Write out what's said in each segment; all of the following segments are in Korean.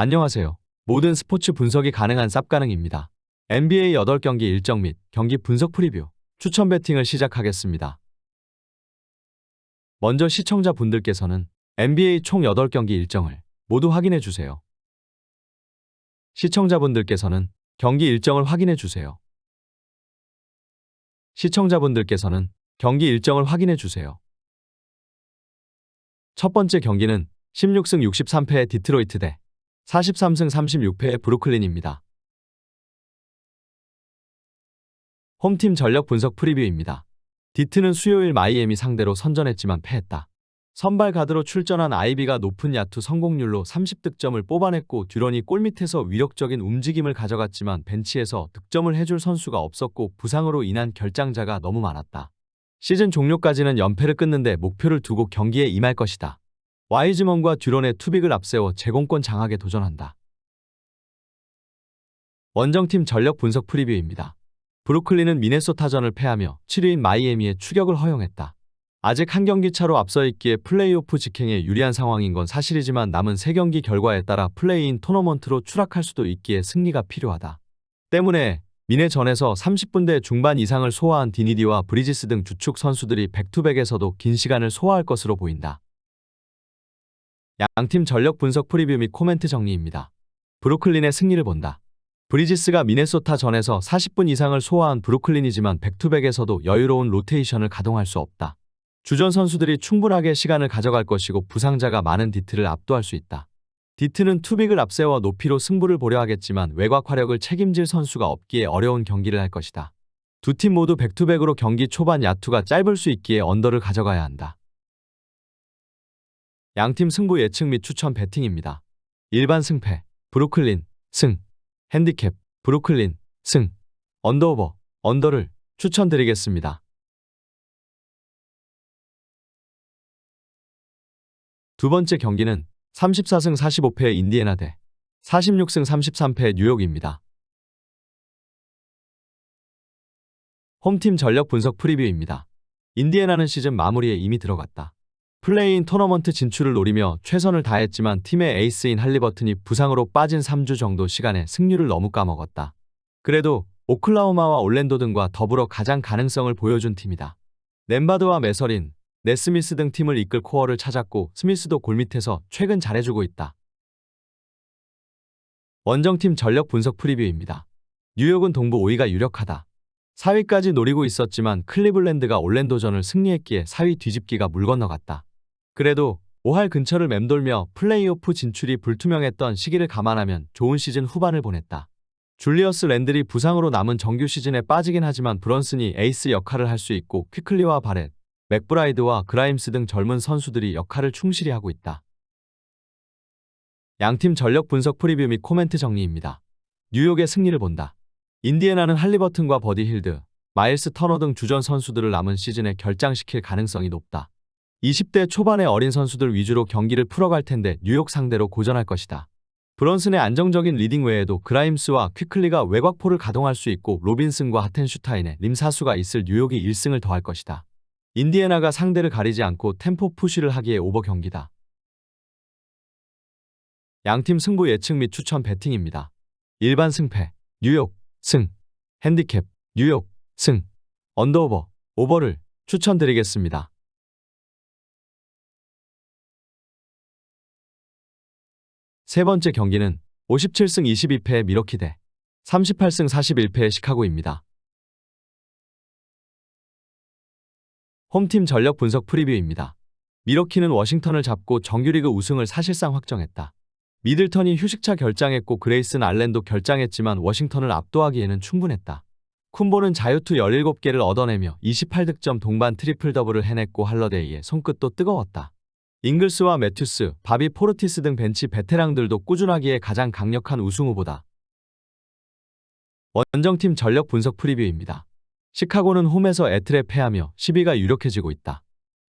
안녕하세요. 모든 스포츠 분석이 가능한 쌉가능입니다. NBA 8경기 일정 및 경기 분석 프리뷰, 추천 배팅을 시작하겠습니다. 먼저 시청자분들께서는 NBA 총 8경기 일정을 모두 확인해 주세요. 시청자분들께서는 경기 일정을 확인해 주세요. 시청자분들께서는 경기 일정을 확인해 주세요. 첫 번째 경기는 16승 63패의 디트로이트 대 43승 36패의 브루클린입니다. 홈팀 전력 분석 프리뷰입니다. 디트는 수요일 마이애미 상대로 선전했지만 패했다. 선발 가드로 출전한 아이비가 높은 야투 성공률로 30득점을 뽑아냈고 듀런이 골밑에서 위력적인 움직임을 가져갔지만 벤치에서 득점을 해줄 선수가 없었고 부상으로 인한 결장자가 너무 많았다. 시즌 종료까지는 연패를 끊는데 목표를 두고 경기에 임할 것이다. 와이즈먼과 듀런의 투빅을 앞세워 제공권 장악에 도전한다. 원정팀 전력 분석 프리뷰입니다. 브루클린은 미네소타전을 패하며 7위인 마이애미의 추격을 허용했다. 아직 한 경기 차로 앞서 있기에 플레이오프 직행에 유리한 상황인 건 사실이지만 남은 3경기 결과에 따라 플레이인 토너먼트로 추락할 수도 있기에 승리가 필요하다. 때문에 미네전에서 30분대 중반 이상을 소화한 디니디와 브리지스 등 주축 선수들이 백투백에서도 긴 시간을 소화할 것으로 보인다. 양팀 전력 분석 프리뷰 및 코멘트 정리입니다. 브루클린의 승리를 본다. 브리지스가 미네소타 전에서 40분 이상을 소화한 브루클린이지만 백투백에서도 여유로운 로테이션을 가동할 수 없다. 주전 선수들이 충분하게 시간을 가져갈 것이고 부상자가 많은 디트를 압도할 수 있다. 디트는 투빅을 앞세워 높이로 승부를 보려 하겠지만 외곽 화력을 책임질 선수가 없기에 어려운 경기를 할 것이다. 두 팀 모두 백투백으로 경기 초반 야투가 짧을 수 있기에 언더를 가져가야 한다. 양팀 승부 예측 및 추천 배팅입니다. 일반 승패, 브루클린, 승, 핸디캡, 브루클린, 승, 언더오버, 언더를 추천드리겠습니다. 두 번째 경기는 34승 45패의 인디애나 대 46승 33패의 뉴욕입니다. 홈팀 전력 분석 프리뷰입니다. 인디애나는 시즌 마무리에 이미 들어갔다. 플레이인 토너먼트 진출을 노리며 최선을 다했지만 팀의 에이스인 할리버튼이 부상으로 빠진 3주 정도 시간에 승률을 너무 까먹었다. 그래도 오클라호마와 올랜도 등과 더불어 가장 가능성을 보여준 팀이다. nem바드와 메서린, 네스미스 등 팀을 이끌 코어를 찾았고 스미스도 골밑에서 최근 잘해주고 있다. 원정팀 전력 분석 프리뷰입니다. 뉴욕은 동부 5위가 유력하다. 4위까지 노리고 있었지만 클리블랜드가 올랜도전을 승리했기에 4위 뒤집기가 물 건너갔다. 그래도 5할 근처를 맴돌며 플레이오프 진출이 불투명했던 시기를 감안하면 좋은 시즌 후반을 보냈다. 줄리어스 랜들이 부상으로 남은 정규 시즌에 빠지긴 하지만 브런슨이 에이스 역할을 할 수 있고 퀴클리와 바렛, 맥브라이드와 그라임스 등 젊은 선수들이 역할을 충실히 하고 있다. 양팀 전력 분석 프리뷰 및 코멘트 정리입니다. 뉴욕의 승리를 본다. 인디애나는 할리버튼과 버디 힐드, 마일스 터너 등 주전 선수들을 남은 시즌에 결장시킬 가능성이 높다. 20대 초반의 어린 선수들 위주로 경기를 풀어갈 텐데 뉴욕 상대로 고전할 것이다. 브런슨의 안정적인 리딩 외에도 그라임스와 퀴클리가 외곽포를 가동할 수 있고 로빈슨과 하텐슈타인의 림사수가 있을 뉴욕이 1승을 더할 것이다. 인디애나가 상대를 가리지 않고 템포 푸시를 하기에 오버 경기다. 양팀 승부 예측 및 추천 배팅입니다. 일반 승패, 뉴욕, 승, 핸디캡, 뉴욕, 승, 언더오버, 오버를 추천드리겠습니다. 세 번째 경기는 57승 22패의 미러키 대 38승 41패의 시카고입니다. 홈팀 전력 분석 프리뷰입니다. 미러키는 워싱턴을 잡고 정규리그 우승을 사실상 확정했다. 미들턴이 휴식차 결장했고 그레이슨 알렌도 결장했지만 워싱턴을 압도하기에는 충분했다. 쿤보는 자유투 17개를 얻어내며 28득점 동반 트리플 더블을 해냈고 할러데이의 손끝도 뜨거웠다. 잉글스와 매튜스, 바비 포르티스 등 벤치 베테랑들도 꾸준하기에 가장 강력한 우승 후보다. 원정팀 전력 분석 프리뷰입니다. 시카고는 홈에서 애틀에 패하며 10위가 유력해지고 있다.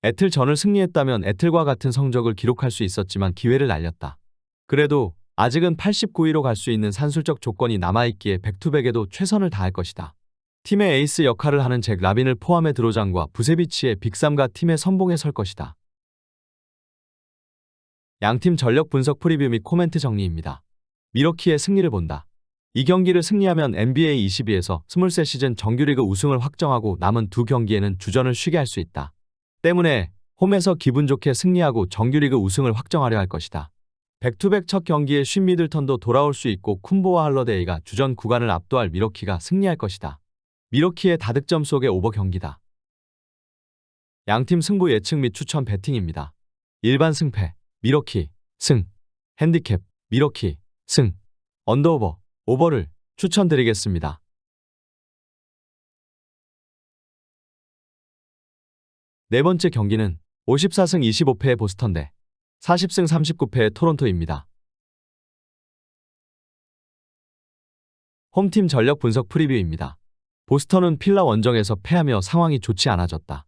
애틀 전을 승리했다면 애틀과 같은 성적을 기록할 수 있었지만 기회를 날렸다. 그래도 아직은 89위로 갈 수 있는 산술적 조건이 남아있기에 백투백에도 최선을 다할 것이다. 팀의 에이스 역할을 하는 잭 라빈을 포함해 드로장과 부세비치의 빅삼과 팀의 선봉에 설 것이다. 양팀 전력 분석 프리뷰 및 코멘트 정리입니다. 미러키의 승리를 본다. 이 경기를 승리하면 NBA 22에서 23 시즌 정규리그 우승을 확정하고 남은 두 경기에는 주전을 쉬게 할 수 있다. 때문에 홈에서 기분 좋게 승리하고 정규리그 우승을 확정하려 할 것이다. 백투백 첫 경기에 쉰 미들턴도 돌아올 수 있고 쿤보와 할러데이가 주전 구간을 압도할 미러키가 승리할 것이다. 미러키의 다득점 속의 오버 경기다. 양팀 승부 예측 및 추천 배팅입니다. 일반 승패, 미러키, 승, 핸디캡, 미러키, 승, 언더오버, 오버를 추천드리겠습니다. 네 번째 경기는 54승 25패의 보스턴 대 40승 39패의 토론토입니다. 홈팀 전력 분석 프리뷰입니다. 보스턴은 필라 원정에서 패하며 상황이 좋지 않아졌다.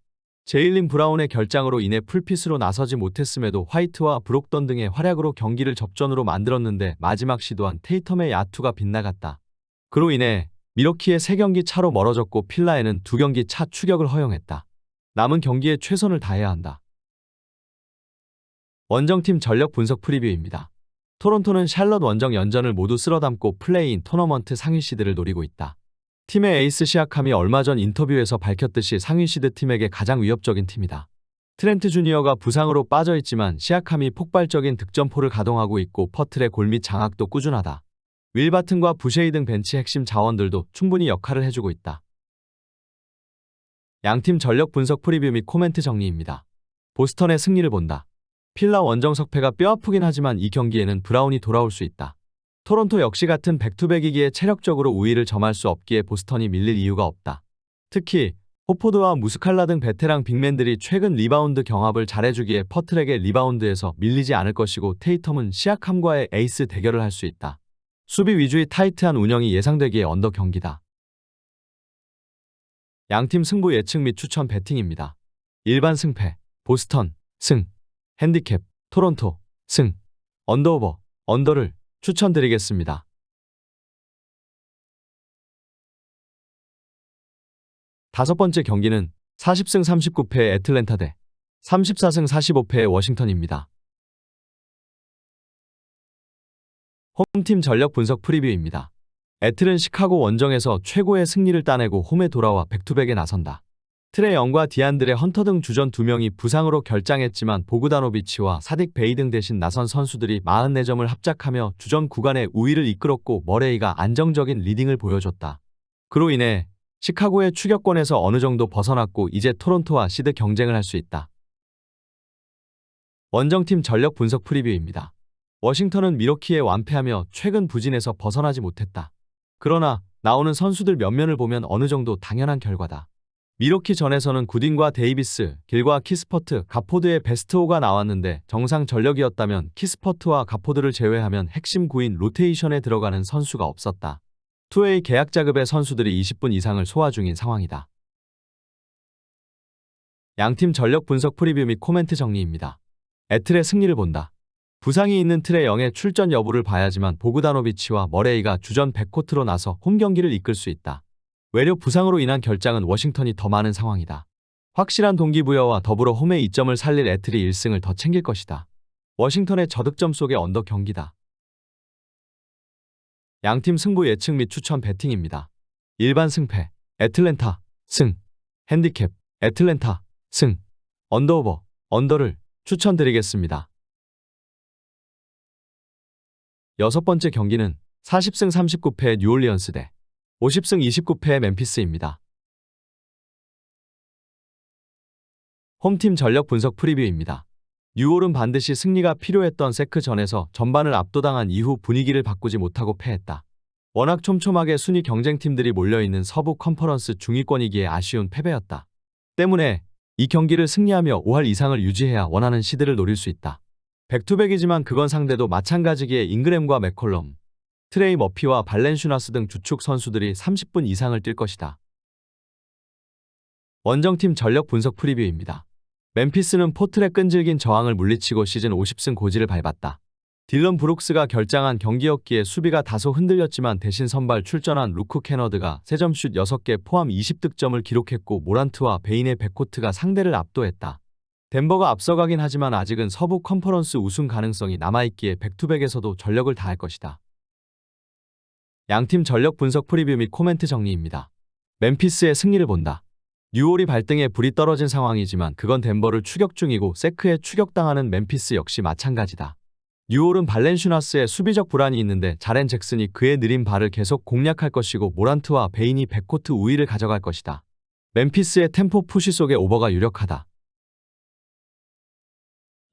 제일린 브라운의 결장으로 인해 풀핏으로 나서지 못했음에도 화이트와 브록던 등의 활약으로 경기를 접전으로 만들었는데 마지막 시도한 테이텀의 야투가 빗나갔다. 그로 인해 미러키의 3경기 차로 멀어졌고 필라에는 2경기 차 추격을 허용했다. 남은 경기에 최선을 다해야 한다. 원정팀 전력 분석 프리뷰입니다. 토론토는 샬럿 원정 연전을 모두 쓸어담고 플레이인 토너먼트 상위 시드를 노리고 있다. 팀의 에이스 시아캄이 얼마 전 인터뷰에서 밝혔듯이 상위 시드 팀에게 가장 위협적인 팀이다. 트렌트 주니어가 부상으로 빠져 있지만 시아캄이 폭발적인 득점포를 가동하고 있고 퍼틀의 골및 장악도 꾸준하다. 윌 바튼과 부쉐이 등 벤치 핵심 자원들도 충분히 역할을 해주고 있다. 양팀 전력 분석 프리뷰 및 코멘트 정리입니다. 보스턴의 승리를 본다. 필라 원정 석패가 뼈아프긴 하지만 이 경기에는 브라운이 돌아올 수 있다. 토론토 역시 같은 백투백이기에 체력적으로 우위를 점할 수 없기에 보스턴이 밀릴 이유가 없다. 특히 호포드와 무스칼라 등 베테랑 빅맨들이 최근 리바운드 경합을 잘해주기에 퍼트랙의 리바운드에서 밀리지 않을 것이고 테이텀은 시아캄과의 에이스 대결을 할 수 있다. 수비 위주의 타이트한 운영이 예상되기에 언더 경기다. 양팀 승부 예측 및 추천 배팅입니다. 일반 승패, 보스턴, 승, 핸디캡, 토론토, 승, 언더오버, 언더를 추천드리겠습니다. 다섯 번째 경기는 40승 39패의 애틀랜타 대 34승 45패의 워싱턴입니다. 홈팀 전력 분석 프리뷰입니다. 애틀은 시카고 원정에서 최고의 승리를 따내고 홈에 돌아와 백투백에 나선다. 트레 영과 디안드레 헌터 등 주전 2명이 부상으로 결장했지만 보그다노비치와 사딕 베이 등 대신 나선 선수들이 44점을 합작하며 주전 구간의 우위를 이끌었고 머레이가 안정적인 리딩을 보여줬다. 그로 인해 시카고의 추격권에서 어느 정도 벗어났고 이제 토론토와 시드 경쟁을 할 수 있다. 원정팀 전력 분석 프리뷰입니다. 워싱턴은 미러키에 완패하며 최근 부진에서 벗어나지 못했다. 그러나 나오는 선수들 면면을 보면 어느 정도 당연한 결과다. 미러키 전에서는 구딘과 데이비스, 길과 키스퍼트, 가포드의 베스트 5가 나왔는데 정상 전력이었다면 키스퍼트와 가포드를 제외하면 핵심 구인 로테이션에 들어가는 선수가 없었다. 2A 계약 자급의 선수들이 20분 이상을 소화 중인 상황이다. 양팀 전력 분석 프리뷰 및 코멘트 정리입니다. 애틀의 승리를 본다. 부상이 있는 틀의 영의 출전 여부를 봐야지만 보그다노비치와 머레이가 주전 백코트로 나서 홈 경기를 이끌 수 있다. 외려 부상으로 인한 결장은 워싱턴이 더 많은 상황이다. 확실한 동기부여와 더불어 홈의 이점을 살릴 애틀이 1승을 더 챙길 것이다. 워싱턴의 저득점 속의 언더 경기다. 양팀 승부 예측 및 추천 배팅입니다. 일반 승패, 애틀랜타, 승, 핸디캡, 애틀랜타, 승, 언더오버, 언더를 추천드리겠습니다. 여섯 번째 경기는 40승 39패의 뉴올리언스 대 50승 29패의 멤피스입니다. 홈팀 전력 분석 프리뷰입니다. 뉴올은 반드시 승리가 필요했던 세크전에서 전반을 압도당한 이후 분위기를 바꾸지 못하고 패했다. 워낙 촘촘하게 순위 경쟁팀들이 몰려있는 서부 컨퍼런스 중위권이기에 아쉬운 패배였다. 때문에 이 경기를 승리하며 5할 이상을 유지해야 원하는 시드를 노릴 수 있다. 백투백이지만 그건 상대도 마찬가지기에 잉그램과 맥콜럼, 트레이 머피와 발렌슈나스 등 주축 선수들이 30분 이상을 뛸 것이다. 원정팀 전력 분석 프리뷰입니다. 멤피스는 포틀의 끈질긴 저항을 물리치고 시즌 50승 고지를 밟았다. 딜런 브룩스가 결장한 경기였기에 수비가 다소 흔들렸지만 대신 선발 출전한 루크 캐너드가 3점슛 6개 포함 20득점을 기록했고 모란트와 베인의 백코트가 상대를 압도했다. 덴버가 앞서가긴 하지만 아직은 서부 컨퍼런스 우승 가능성이 남아있기에 백투백에서도 전력을 다할 것이다. 양팀 전력 분석 프리뷰 및 코멘트 정리입니다. 멤피스의 승리를 본다. 뉴올이 발등에 불이 떨어진 상황이지만 그건 덴버를 추격 중이고 세크에 추격당하는 멤피스 역시 마찬가지다. 뉴올은 발렌슈나스의 수비적 불안이 있는데 자렌 잭슨이 그의 느린 발을 계속 공략할 것이고 모란트와 베인이 백코트 우위를 가져갈 것이다. 멤피스의 템포 푸시 속에 오버가 유력하다.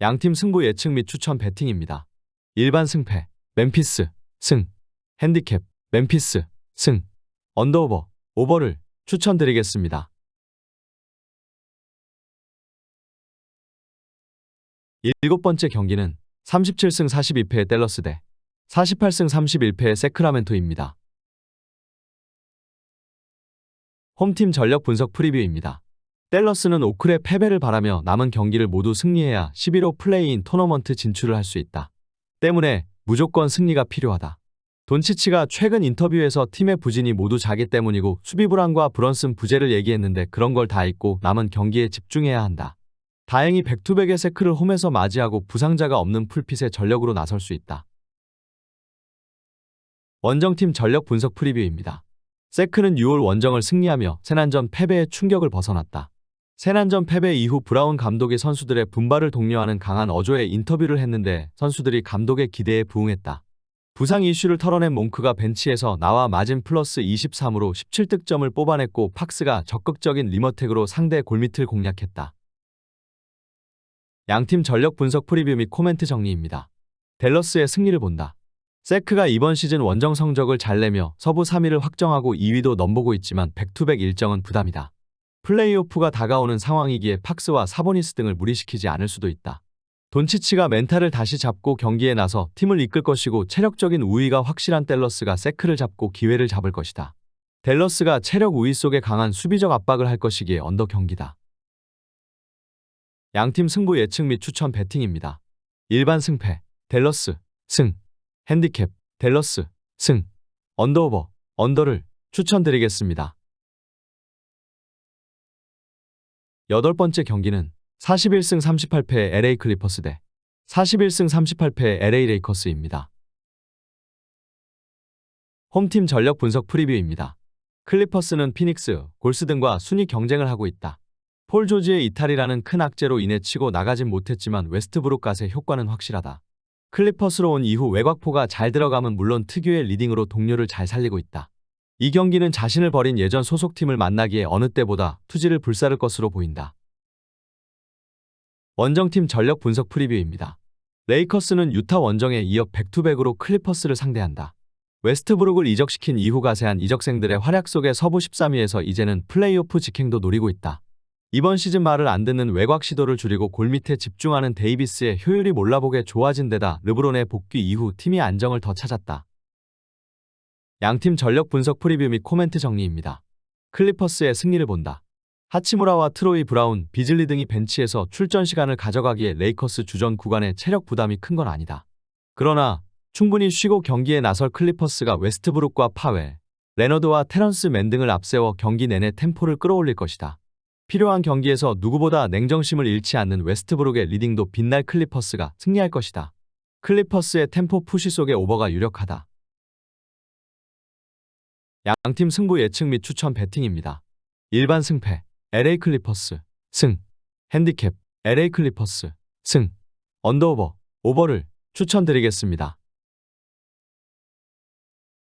양팀 승부 예측 및 추천 배팅입니다. 일반 승패, 멤피스, 승, 핸디캡, 멤피스, 승, 언더오버, 오버를 추천드리겠습니다. 일곱 번째 경기는 37승 42패의 댈러스 대 48승 31패의 세크라멘토입니다. 홈팀 전력 분석 프리뷰입니다. 댈러스는 오클의 패배를 바라며 남은 경기를 모두 승리해야 11호 플레이인 토너먼트 진출을 할 수 있다. 때문에 무조건 승리가 필요하다. 돈치치가 최근 인터뷰에서 팀의 부진이 모두 자기 때문이고 수비 불안과 브런슨 부재를 얘기했는데 그런 걸 다 잊고 남은 경기에 집중해야 한다. 다행히 백투백의 세크를 홈에서 맞이하고 부상자가 없는 풀핏의 전력으로 나설 수 있다. 원정팀 전력 분석 프리뷰입니다. 세크는 6월 원정을 승리하며 세난전 패배의 충격을 벗어났다. 세난전 패배 이후 브라운 감독이 선수들의 분발을 독려하는 강한 어조의 인터뷰를 했는데 선수들이 감독의 기대에 부응했다. 부상 이슈를 털어낸 몽크가 벤치에서 나와 마진 플러스 23으로 17득점을 뽑아냈고 팍스가 적극적인 리머텍으로 상대 골밑을 공략했다. 양팀 전력 분석 프리뷰 및 코멘트 정리입니다. 댈러스의 승리를 본다. 세크가 이번 시즌 원정 성적을 잘 내며 서부 3위를 확정하고 2위도 넘보고 있지만 백투백 일정은 부담이다. 플레이오프가 다가오는 상황이기에 팍스와 사보니스 등을 무리시키지 않을 수도 있다. 돈치치가 멘탈을 다시 잡고 경기에 나서 팀을 이끌 것이고 체력적인 우위가 확실한 댈러스가 세크를 잡고 기회를 잡을 것이다. 댈러스가 체력 우위 속에 강한 수비적 압박을 할 것이기에 언더 경기다. 양팀 승부 예측 및 추천 배팅입니다. 일반 승패, 댈러스, 승, 핸디캡, 댈러스, 승, 언더오버, 언더를 추천드리겠습니다. 여덟 번째 경기는 41승 38패의 LA 클리퍼스 대 41승 38패의 LA 레이커스입니다. 홈팀 전력 분석 프리뷰입니다. 클리퍼스는 피닉스, 골스 등과 순위 경쟁을 하고 있다. 폴 조지의 이탈이라는 큰 악재로 인해 치고 나가진 못했지만 웨스트브룩 갓의 효과는 확실하다. 클리퍼스로 온 이후 외곽포가 잘 들어가면 물론 특유의 리딩으로 동료를 잘 살리고 있다. 이 경기는 자신을 버린 예전 소속팀을 만나기에 어느 때보다 투지를 불사를 것으로 보인다. 원정팀 전력 분석 프리뷰입니다. 레이커스는 유타 원정에 이어 백투백으로 클리퍼스를 상대한다. 웨스트브룩을 이적시킨 이후 가세한 이적생들의 활약 속에 서부 13위에서 이제는 플레이오프 직행도 노리고 있다. 이번 시즌 말을 안 듣는 외곽 시도를 줄이고 골 밑에 집중하는 데이비스의 효율이 몰라보게 좋아진 데다 르브론의 복귀 이후 팀이 안정을 더 찾았다. 양팀 전력 분석 프리뷰 및 코멘트 정리입니다. 클리퍼스의 승리를 본다. 하치무라와 트로이 브라운, 비즐리 등이 벤치에서 출전 시간을 가져가기에 레이커스 주전 구간의 체력 부담이 큰 건 아니다. 그러나 충분히 쉬고 경기에 나설 클리퍼스가 웨스트브룩과 파웨, 레너드와 테런스 맨 등을 앞세워 경기 내내 템포를 끌어올릴 것이다. 필요한 경기에서 누구보다 냉정심을 잃지 않는 웨스트브룩의 리딩도 빛날 클리퍼스가 승리할 것이다. 클리퍼스의 템포 푸시 속에 오버가 유력하다. 양팀 승부 예측 및 추천 배팅입니다. 일반 승패, LA 클리퍼스, 승, 핸디캡, LA 클리퍼스, 승, 언더오버, 오버를 추천드리겠습니다.